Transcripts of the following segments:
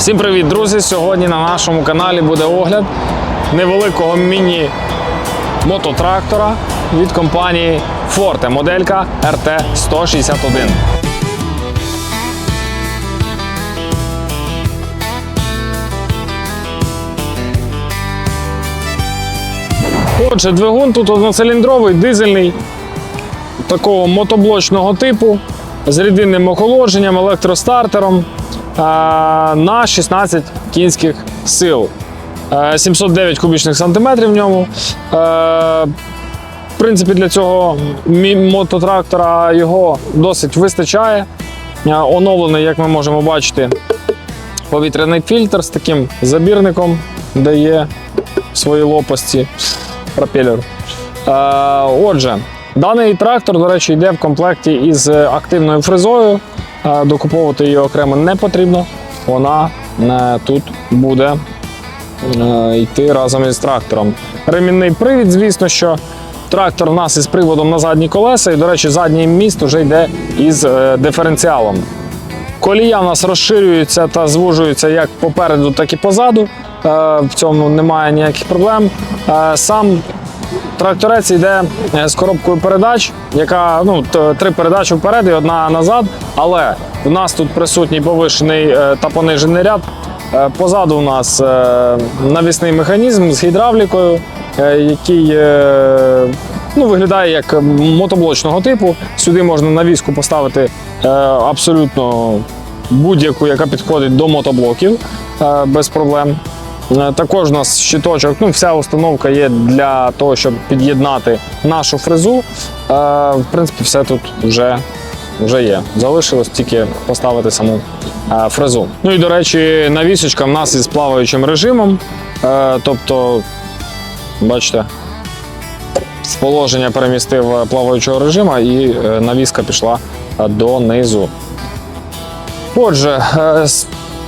Всім привіт, друзі! Сьогодні на нашому каналі буде огляд невеликого міні-мототрактора від компанії Forte, моделька RT161. Отже, двигун тут одноциліндровий, дизельний, такого мотоблочного типу з рідинним охолодженням, електростартером на 16 кінських сил. Е, 709 кубічних сантиметрів в ньому. Е, В принципі, для цього мототрактора його досить вистачає. Е, Оновлений, як ми можемо бачити, повітряний фільтр з таким забірником, де є свої лопасті пропелер. Е, Отже, даний трактор, до речі, йде в комплекті із активною фрезою. Е, Докуповувати її окремо не потрібно. Вона е, тут буде е, йти разом із трактором. Ремінний привід, звісно, що трактор у нас із приводом на задні колеса, і, до речі, задній міст вже йде із диференціалом. Колія в нас розширюється та звужується як попереду, так і позаду. В цьому немає ніяких проблем. Сам тракторець йде е, з коробкою передач, яка ну, три передачі вперед і одна назад. Але в нас тут присутній повишений е, та понижений ряд. Е, Позаду у нас навісний механізм з гідравлікою, який ну, виглядає як мотоблочного типу. Сюди можна навіску поставити абсолютно будь-яку, яка підходить до мотоблоків без проблем. Е, Також у нас щиточок, ну вся установка є для того, щоб під'єднати нашу фрезу. Е, В принципі, все тут вже, вже є. Залишилось тільки поставити саму е, фрезу. Ну і до речі, навісочка в нас із плаваючим режимом. Тобто, бачите, в положення перемістив плаваючого режиму і навіска пішла донизу. Отже,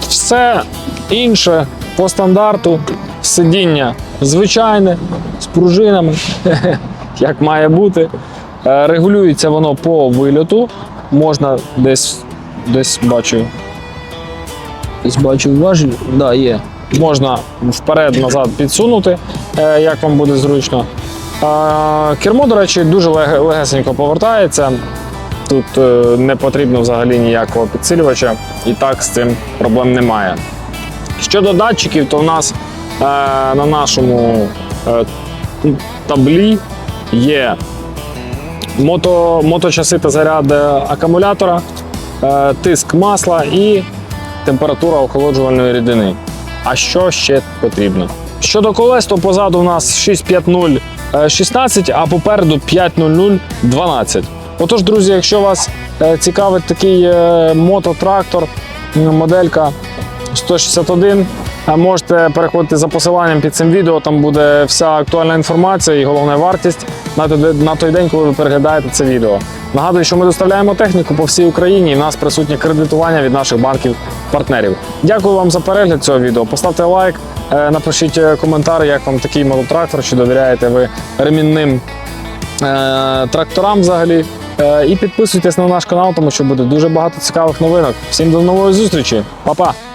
все інше по стандарту. Сидіння звичайне, з пружинами, як має бути. Е, Регулюється воно по вильоту. Можна десь, десь бачу. Десь бачу важіль. Да, є. Можна вперед-назад підсунути, е, як вам буде зручно. Кермо, до речі, дуже легесенько повертається. Тут е, не потрібно взагалі ніякого підсилювача, і так з цим проблем немає. Щодо датчиків, то в нас е, на нашому е, таблі є мото, моточаси та заряд е, акумулятора, е, тиск масла і температура охолоджувальної рідини. А що ще потрібно? Щодо колес, то позаду у нас 650 е, 16, а попереду 500 12. Отож, друзі, якщо вас е, цікавить такий е, мототрактор, моделька 161, е, можете переходити за посиланням під цим відео. Там буде вся актуальна інформація і головна вартість на той, день, коли ви переглядаєте це відео. Нагадую, що ми доставляємо техніку по всій Україні і в нас присутнє кредитування від наших банків-партнерів. Дякую вам за перегляд цього відео. Поставте лайк, е, напишіть е, коментар, як вам такий мототрактор, чи довіряєте ви ремінним е, тракторам взагалі. І підписуйтесь на наш канал, тому що буде дуже багато цікавих новинок. Всім до нової зустрічі, Па-па!